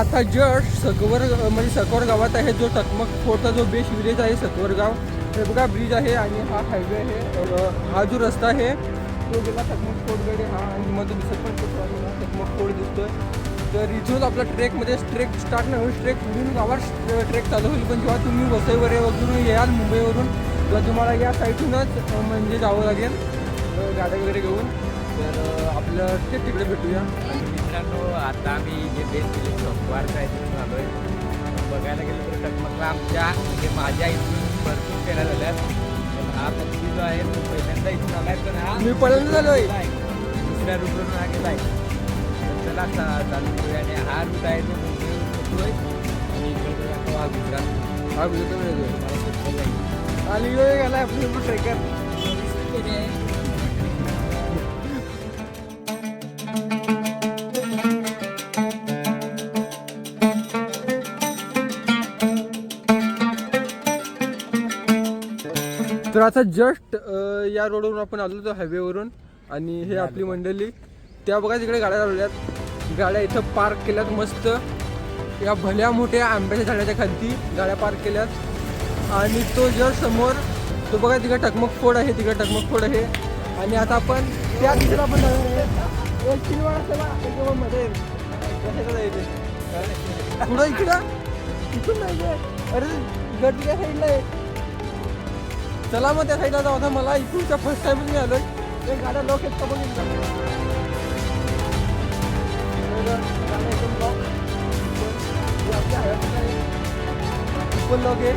आता जस्ट सकवर म्हणजे सकवर गावात आहे जो टकमक फोर्टचा जो बेस्ट विलेज आहे सकवर गाव. हे बघा ब्रिज आहे आणि हा हायवे आहे. हा जो रस्ता आहे तो गेला टकमक फोर्टकडे हा आणि तुम्हाला दिसत पण आहे टकमक दिसतोय. तर इथून आपला ट्रेकमध्ये ट्रेक स्टार्ट नाही होईल ट्रेक पुढून गावात ट्रेक चालू होईल. पण जेव्हा तुम्ही वसईवर वगैरे याल मुंबईवरून तेव्हा तुम्हाला या साईडूनच म्हणजे जावं लागेल. गाड्या वगैरे घेऊन. तर आपलं ते तिकडे भेटूया. मित्रांनो आता आम्ही जे बेस केले सोमवारचा आहे तिथून आलो आहे बघायला गेलं तर टकमकला आमच्या म्हणजे माझ्या इथून भरपूर फेऱ्या झाल्या पण हा पक्षी जो आहे तो पहिल्यांदा इथून आलाय तर हा मी पहिल्यांदा आलोय. दुसऱ्या रूटवरून हा गेलाय. तर चला चालू करूया. आणि हा रूट आहे तो मुंबईवरून होतोय आणि इकडे हा गुजरात हा आणि गेला आपलं ट्रेकर तर आता जस्ट या रोडवरून आपण आलो होतो हायवेवरून आणि हे आपली मंडळी. त्या बघा तिकडे गाड्या लावल्यात गाड्या इथं पार्क केल्यात मस्त. या भल्या मोठ्या आंब्याच्या झाडाच्या खालती गाड्या पार्क केल्यात. आणि तो जस्ट समोर तो बघा तिकडे टकमक फोड आहे तिकडे टकमक फोड आहे. आणि आता आपण त्या दिशेला आपण? पुढं इकडं? इथून नाही. अरे त्या साईडला आहे. चला मग त्या साईडला जाऊ आता. मला इथूनच्या फर्स्ट टाइमच मी आलोय. ते गाड्या लोक आहेत का बघितलं गाड्या आहे. पण लोक आहे.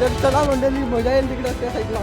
तर चला मंडळी मजा येईल तिकडे त्या साईडला.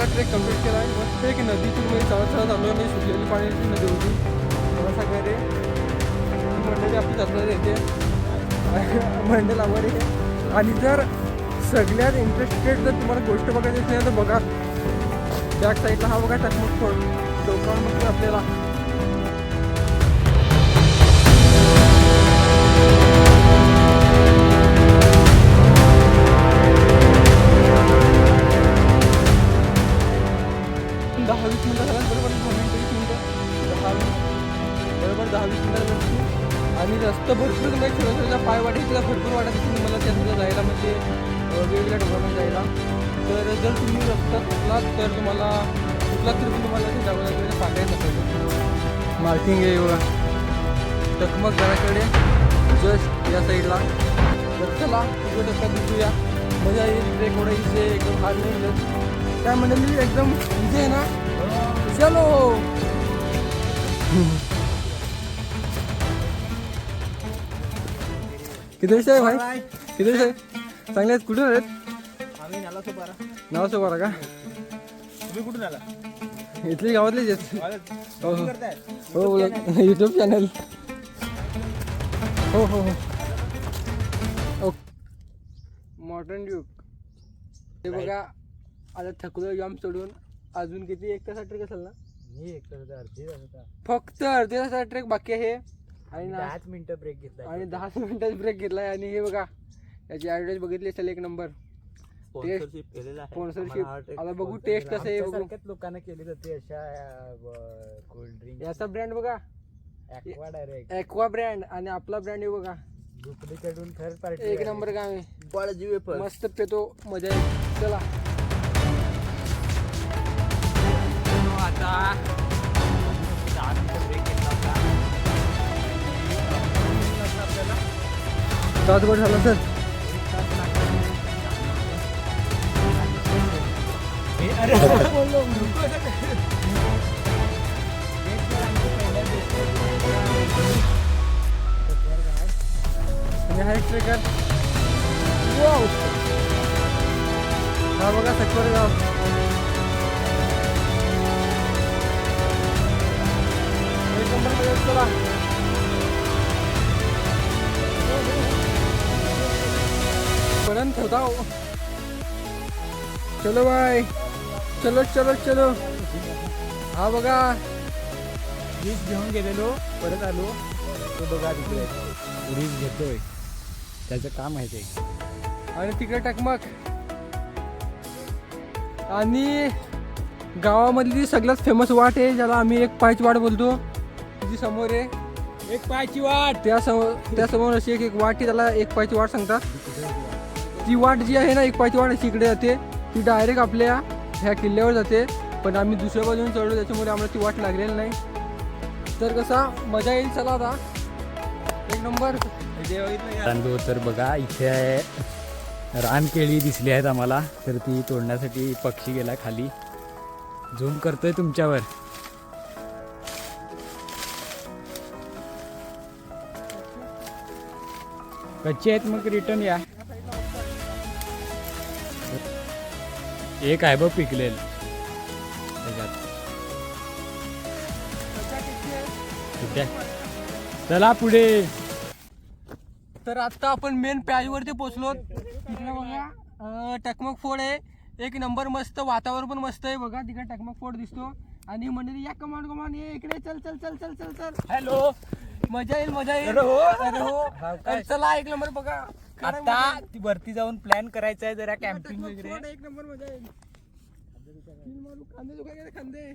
सगळा ट्रेक कंप्लीट केला आहे मस्त एक नदीतून मी चालत चालत आलो आणि सुटलेली पाण्याची नदी होती. थोडासा घरे मंडळी आपली चालणार येते. मंडळ आवड आहे. आणि जर सगळ्यात इंटरेस्टेड जर तुम्हाला गोष्ट बघायची असेल तर बघा. बॅक साईडला हा बघा टकमक फोड डोकावून आपल्याला. दहा वीस मिनिटं आणि रस्ता भरपूर तुम्ही छोट्या छोट्या पायवाटी तिला भरपूर वाटत तुम्ही मला त्यातलं जायला म्हणजे वेगवेगळ्या ठिकाणी जायला. तर जर तुम्ही रस्ता चुकलात तर तुम्हाला कुठला तरी तुम्हाला ते जावं लागेल सांगायचं असेल मार्किंग आहे बघा. टकमक घराकडे. जस्ट या साईडला. तर चला तिकडे टप्प्यात दिसूया. मजा येईल ट्रेक ओढायचे एकदम हार नाही काय म्हणजे मी एकदम इथे आहे ना? चलो. किती आहे भाई? किती आहे? चांगले आहेत? कुठून आहेत आम्ही नाला तो बारा नाव का? तुम्ही कुठून आला? इथली गावातलीच आहेत. हो हो. करताय? हो युट्यूब चॅनल हो हो हो. मॉडर्न ड्यूक हे बघा आता थकलो जाम चढून अजून किती? एक तासा ट्रेक असेल ना? मी एक अर्धी होता. फक्त अर्ध्या तासाचा ट्रेक बाकी आहे. आणि दहाच मिनिटं ब्रेक घेतला आणि दहा मिनिटाचा ब्रेक घेतलाय. आणि हे बघा याची ॲडव्हर्टाईज बघितली असेल एक नंबर स्पॉन्सरशिप केलेला आहे. Sponsorship. आम्हाला हा ट्रेक आता बघू sponsor केला. कसं आहे बघू. आमच्यासारख्याच लोकांना केली जाते अशा कोल्ड ड्रिंक याचा ब्रँड बघा. ऍक्वा डायरेक्ट ॲक्वा ब्रँड आणि आपला ब्रँड आहे बघा. दुसरीकडून थर्ड पार्टी एक नंबर काम आहे बाळजी मस्त पेतो मजा येईल. चला. आता तासभर झाला सर. ट्रेकर हा बघा सत्वर गाव. एक गन होता चलो बाय. चलो चलो चलो. हा बघा. वीज घेऊन गेलेलो परत आलो. तो बघा तिकडे. उडीस घेतोय. त्याचं काम आहे ते. आणि तिकडे टकमक आणि गावामधली सगळ्यात फेमस वाट आहे ज्याला आम्ही एक पायची वाट बोलतो. जी समोर आहे. एक पायची वाट. त्या समोर त्यासमोर अशी एक एक वाट आहे त्याला एक पायची वाट सांगतात. ती वाट जी आहे ना एक पायची वाट अशी इकडे जाते. ती डायरेक्ट आपल्या ह्या किल्ल्यावर जाते. पण आम्ही दुसऱ्या बाजूने चढलो त्याच्यामुळे आम्हाला ती वाट लागलेली नाही. तर कसा मजा येईल चला आता. एक नंबर. तर बघा इथे आहे. रानकेळी दिसली आहेत आम्हाला. तर ती तोडण्यासाठी पक्षी गेला खाली. झूम करतोय तुमच्यावर. कच्चे आहेत मग रिटर्न या. एक आहे बघ पिकलेल. त्याच्यात. चला पुढे. तर आता आपण मेन पॅजवरती पोहोचलो. तिकडे बघा. टकमक फोड आहे. एक नंबर मस्त वातावरण पण मस्त आहे. बघा तिकडे टकमक फोड दिसतो. आणि मंडळी या कमान कमान ये इकडे चल चल चल चल चल चल. हॅलो. मजा येईल मजा येईल. अरे हो. अरे हो. तर चला एक नंबर बघा. आता ती वरती जाऊन प्लॅन करायचा आहे जरा कॅम्पिंग वगैरे. एक नंबर मजा येईल. तीन मारू, खांदे खांदे.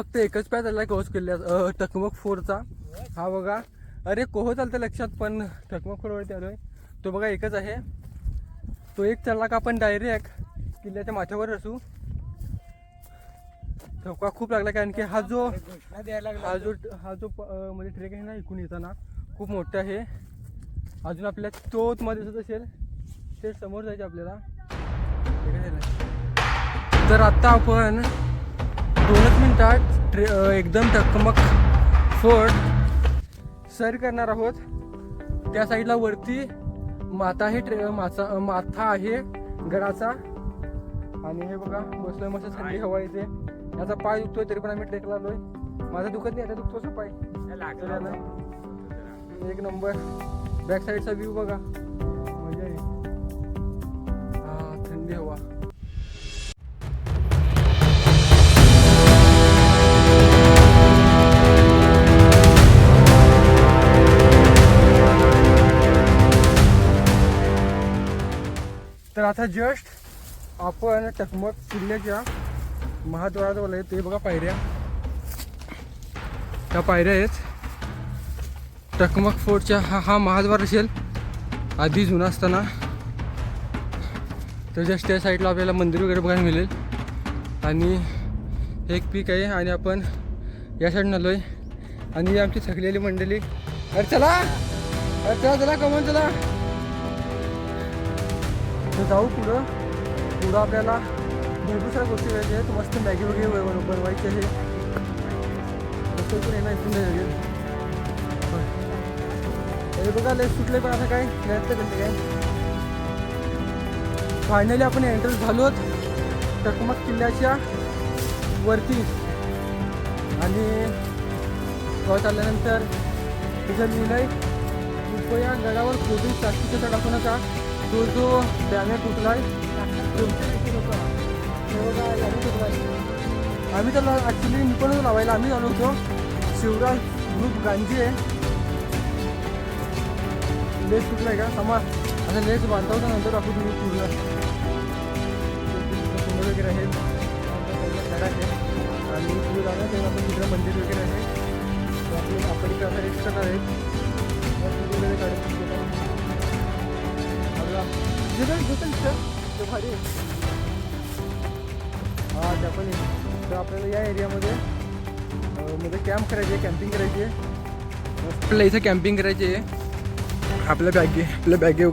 फक्त एकच पॅच आला कोच किल्ल्या टकमक फोरचा. हा बघा. अरे कोह चालतं लक्षात पण टकमक फोरवरती आलोय. तो बघा एकच आहे. तो एक चालला का आपण डायरेक्ट किल्ल्याच्या माथ्यावर असू. धोका खूप लागला कारण की हा जो द्यायला हा जो हा जो प- म्हणजे ट्रेक आहे ना इकून येताना खूप मोठा आहे. अजून आपल्या तो मध्ये दिसत असेल ते समोर जायचे आपल्याला. तर आत्ता आपण दोनच मिनिटात ट्रे एकदम टकमक फोर्ट सर करणार आहोत. त्या साईडला वरती माता आहे ट्रे माचा माथा आहे गडाचा आणि हे बघा बसलोय मस्त थंडी हवा येते. याचा पाय दुखतोय तरी पण आम्ही ट्रेकला आलोय. माझा दुखत नाही आता दुखतो असं पाय. एक नंबर. बॅक साईडचा व्ह्यू बघा. मजा आहे. हा थंडी हवा. आता जस्ट आपण टकमक किल्ल्याच्या महाद्वाराजवळ आहे. ते बघा पायऱ्या. त्या पायऱ्या आहेत. टकमक फोर्टच्या हा हा महाद्वार असेल आधी जुना असताना. तर जस्ट त्या साईडला आपल्याला मंदिर वगैरे बघायला मिळेल. आणि हे एक पीक आहे आणि आपण या साईडनं आलो आहे आणि आमची थकलेली मंडळी. अरे चला! अरे चला चला कमन चला. तर जाऊ पुढं. पुढं आपल्याला भरपूर साऱ्या गोष्टी करायच्या आहेत मस्त मॅगी वगैरे ब- बनवायची आहे. मस्त पण येणार इथून लागेल हे बघा लेस सुटले पण असं काय? नाही तर करते काय? फायनली आपण एंट्रन्स झालो टकमक किल्ल्याच्या वरती. आणि वर आल्यानंतर तिथं लिहिलं आहे कृपया गडावर कोणी प्लास्टिकचा टाकू नका. तो जो बॅनर तुटलाय आम्ही त्याला ॲक्च्युली मी पण लावायला आम्ही आलो होतो. शिवराज ग्रुप गांजी आहे. लेस कुठला आहे का? समा आता लेस बांधता होता नंतर आपण तुम्ही पूर्ण समोर वगैरे आहे. आहे आणि पुढे जाणार तेव्हा आपण तिकडे मंदिर वगैरे आहे. तर आपले आपण इकडे आता रेस्ट करणार आहेत जिथं इथं ते भारी. हा त्या पण. तर आपल्याला या एरियामध्ये मध्ये कॅम्प करायची आहे कॅम्पिंग करायची आहे आपल्याला इथं कॅम्पिंग करायची आहे आपल्या बॅगे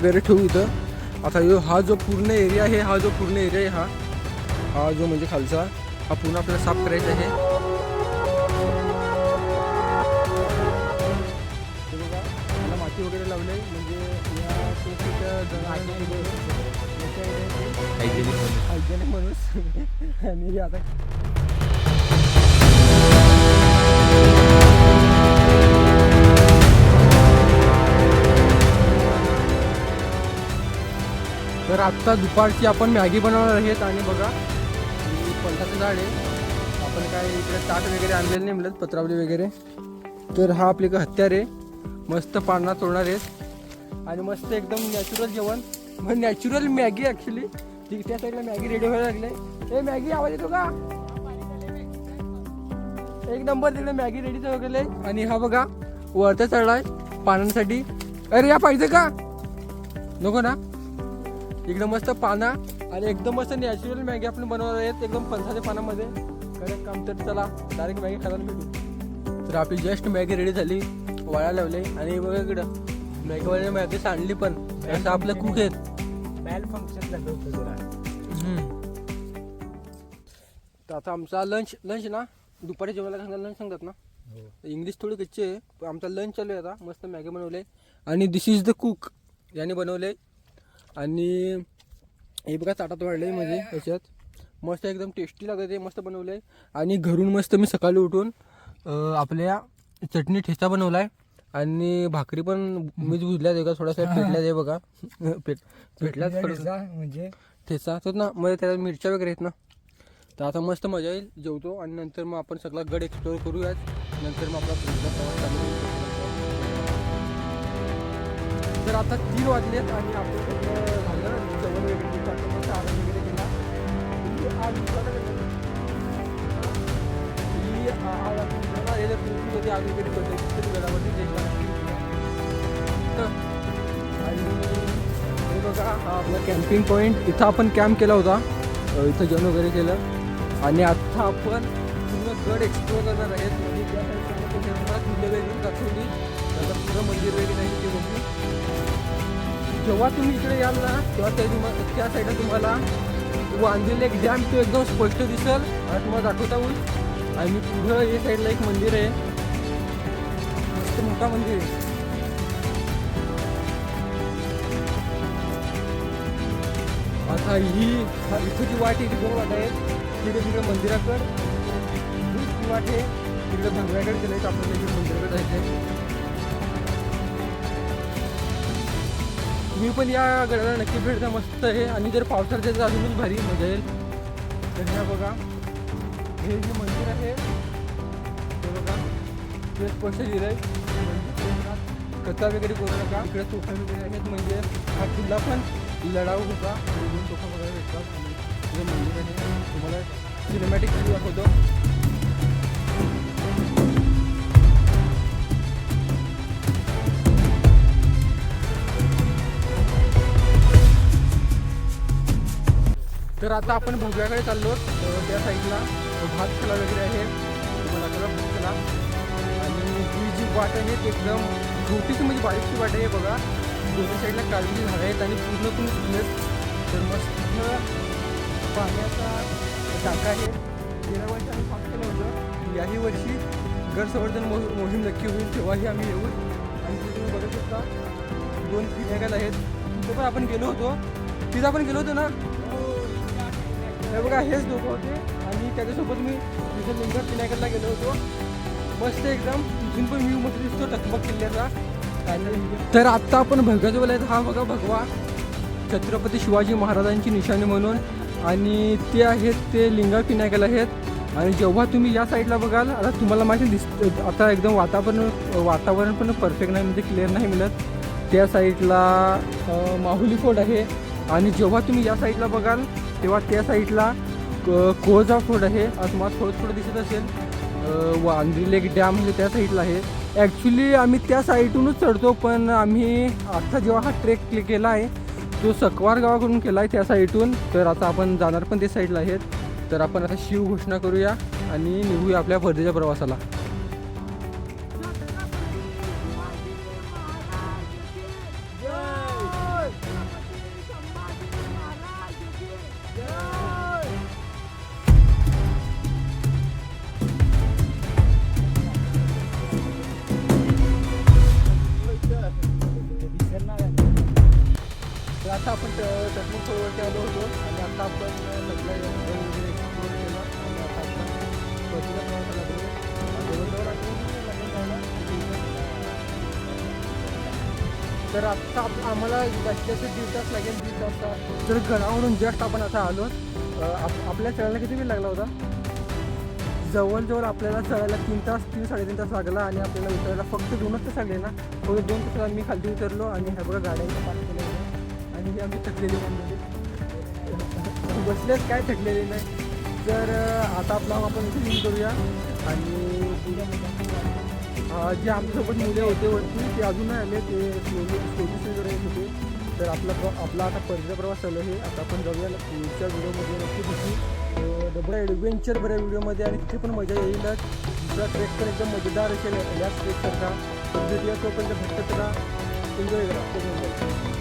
आता यो हा जो पूर्ण एरिया आहे हा जो पूर्ण एरिया आहे हा हा जो म्हणजे खालचा हा पूर्ण आपल्याला साफ़ आहे म्हणून. हायजेनिक माणूस आणि आता तर आत्ता दुपारची आपण मॅगी बनवणार आहेत आणि बघा ही झाड आहे. आपण काय इकडे ताट वगैरे आणलेलं नाही मिळत पत्रावली वगैरे. तर हा आपली का हत्यार आहे. मस्त पाळणा तोडणार आहेत. आणि मस्त एकदम नॅचरल जेवण. मग नॅचरल मॅगी ॲक्च्युली ठीक त्या साईडला मॅगी रेडी व्हायला लागले. ए मॅगी आवाज येतो का? एक नंबर तिकडे मॅगी रेडी वगैरे आणि हा बघा वरता चढलाय पानांसाठी. अरे या पाहिजे का? नको ना. एकदम मस्त पाना आणि एकदम मस्त नॅचरल मॅगी आपण बनवणार आहेत. एकदम पंचाच्या पानामध्ये. करेक्ट काम तर चला डायरेक्ट मॅगी खायला भेटू. तर आपली जस्ट मॅगी रेडी झाली. वाळा लावले. आणि बघा इकडं. मॅगीवाल्याने मॅगी सांडली पण. असं आपलं कुक आहेत. फंक्शन झालं होतं जरा. तर आता आमचा लंच लंच ना? दुपारी जेवायला सांगा लंच सांगतात ना? इंग्लिश थोडी कच्ची आहे पण आमचा लंच चालू आहे आता. मस्त मॅगी बनवले. आणि दिस इज द कुक याने बनवले. आणि हे बघा ताटात वाढले म्हणजे याच्यात मस्त एकदम टेस्टी लागत आहे मस्त बनवले. आणि घरून मस्त मी सकाळी उठून आपल्या चटणी ठेचा बनवला आहे आणि भाकरी पण मीच भुजल्या आहे का थोडासा पेटल्या आहे बघा. पेट पेटल्याच थोडंसं. म्हणजे? ठेचा तर ना मध्ये त्याला मिरच्या वगैरे आहेत ना. तर आता मस्त मजा येईल जेवतो आणि नंतर मग आपण सगळा गड एक्सप्लोअर करूयात. नंतर मग आपला पुढचा प्रवास चालू. तर आता तीन वाजलेत आणि आपण झालं. जेवण वगैरे आराम वगैरे केला. आज दिवसाला आपला कॅम्पिंग पॉईंट इथं आपण कॅम्प केला होता. इथं जेवण वगैरे केलं. आणि आत्ता आपण पूर्ण गड एक्सप्लोअर करणार आहेत. म्हणजे त्या वगैरे दाखवली. त्याचं मंदिर वगैरे नाही ते बघू. जेव्हा तुम्ही इकडे याल ना तेव्हा त्या तुम्हाला त्या साईडला तुम्हाला वांदिल एक डॅम तो एकदम स्पष्ट दिसेल. आणि तुम्हाला दाखवता होईल. आणि पुढं या साईडला एक मंदिर आहे. मस्त मोठा मंदिर आहे. आता ही इथं जी वाट आहे ती दोन वाट आहे तिकडे तिकडे मंदिराकड. ही वाट आहे. तिकडे भगव्याकडे गेले तर आपल्याला तिकडे मंदिराकडे जायचं तुम्ही पण या गडाला नक्की भेट द्या मस्त आहे. आणि जर पावसाळ्यात जायचं अजूनच भारी मजा येईल. तर ह्या बघा. हे जे मंदिर आहे ते बघा. ते स्पष्ट लिहिलं आहे कथा वगैरे करू नका. इकडे तोफा वगैरे आहेत म्हणजे हा किल्ला पण. लढाऊ होता. दोन तोफा वगैरे भेटतात. आणि हे मंदिर आहे. तुम्हाला सिनेमॅटिक व्ह्यू दाखवतो. तर आता आपण भोग्याकडे चाललो. त्या साईडला भात खला वगैरे आहे. तुम्हाला दाखवला भात खला. आणि ही जी वाट आहे एकदम छोटीशी म्हणजे बारीकशी वाट आहे बघा. दोन्ही साईडला काळजी झाडं आहेत आणि पूर्ण तुम्ही सुकलेत तर मस्त पाण्याचा टाका आहे. गेल्या वर्षी आम्ही पाक केलं होतं. याही वर्षी गरसंवर्धन मो मोहीम नक्की होईल तेव्हाही आम्ही येऊ. आणि तिथे तुम्ही बघत शकता दोन पिण्यागल आहेत. तिथं पण आपण गेलो होतो. तिथं आपण गेलो होतो ना? हे बघा हेच लोक होते. आणि त्याच्यासोबत मी तिथे लिंगर पिण्याकडला गेलो होतो. मस्त एकदम. तिथून पण व्ह्यू मस्त दिसतो टकमक किल्ल्याचा. तर आत्ता आपण भगवाच्या बोलायचं हा बघा भगवा. छत्रपती शिवाजी महाराजांची निशाणी म्हणून. आणि ते आहेत ते लिंगा पिनाकल आहेत. आणि जेव्हा तुम्ही या साईडला बघाल आता तुम्हाला माहिती दिसत आता एकदम वातावरण वातावरण पण परफेक्ट नाही म्हणजे क्लिअर नाही मिळत. त्या साईडला माहुली फोर्ट आहे. आणि जेव्हा तुम्ही या साईडला बघाल तेव्हा त्या साईडला क- कोळजा फोर्ट आहे. आज तुम्हाला थोडं थोडं दिसत असेल. वांद्रिलेक वांद्री लेक डॅम म्हणजे त्या साईडला आहे. ॲक्च्युली आम्ही त्या साईडूनच चढतो पण आम्ही आता जेव्हा हा ट्रेक केला आहे तो सकवार गावाकडून केला आहे त्या साईडून तर आता आपण जाणार पण त्या साईडला आहेत. तर आपण आता शिव घोषणा करूया आणि निघूया आपल्या वर्धेच्या प्रवासाला. तर आता आपण टकमक सरोवरती आलो होतो. आणि आता आपण वगैरे एक्सप्लोर केलं आणि आता आपण प्रवासाला तर आत्ता आप- आम्हाला जास्तीत जास्त दीड तास लागेल. दीड तास तर गडावरून जस्ट आपण आता आलो आप आपल्या चढायला किती वेळ लागला होता? जवळजवळ आपल्याला चढायला तीन तास तीन साडेतीन तास लागला. आणि आपल्याला उतरायला फक्त दोनच तास लागले ना. फक्त दोन तास आम्ही खाली उतरलो. आणि ह्या बघा गाड्यांचं पाणी केलं आणि हे आम्ही थकलेले म्हणजे काय थकलेले नाही. तर आता आपला आपण इथे लिंक करूया. आणि जे आमच्यासोबत मुले होते वरती ते अजून नाही आले ते स्लोली स्लोली वगैरे येत होते. तर आपला आपला आता परतीचा प्रवास चालू आहे. आता आपण जाऊया पुढच्या व्हिडिओमध्ये नक्की दिसू डबल ॲडव्हेंचर बऱ्या व्हिडिओमध्ये आणि तिथे पण मजा येईलच दुसरा ट्रेक पण एकदम मजेदार असेल. याच ट्रेकसारखा तर भेटूया तोपर्यंत भेटत राहा एन्जॉय करा.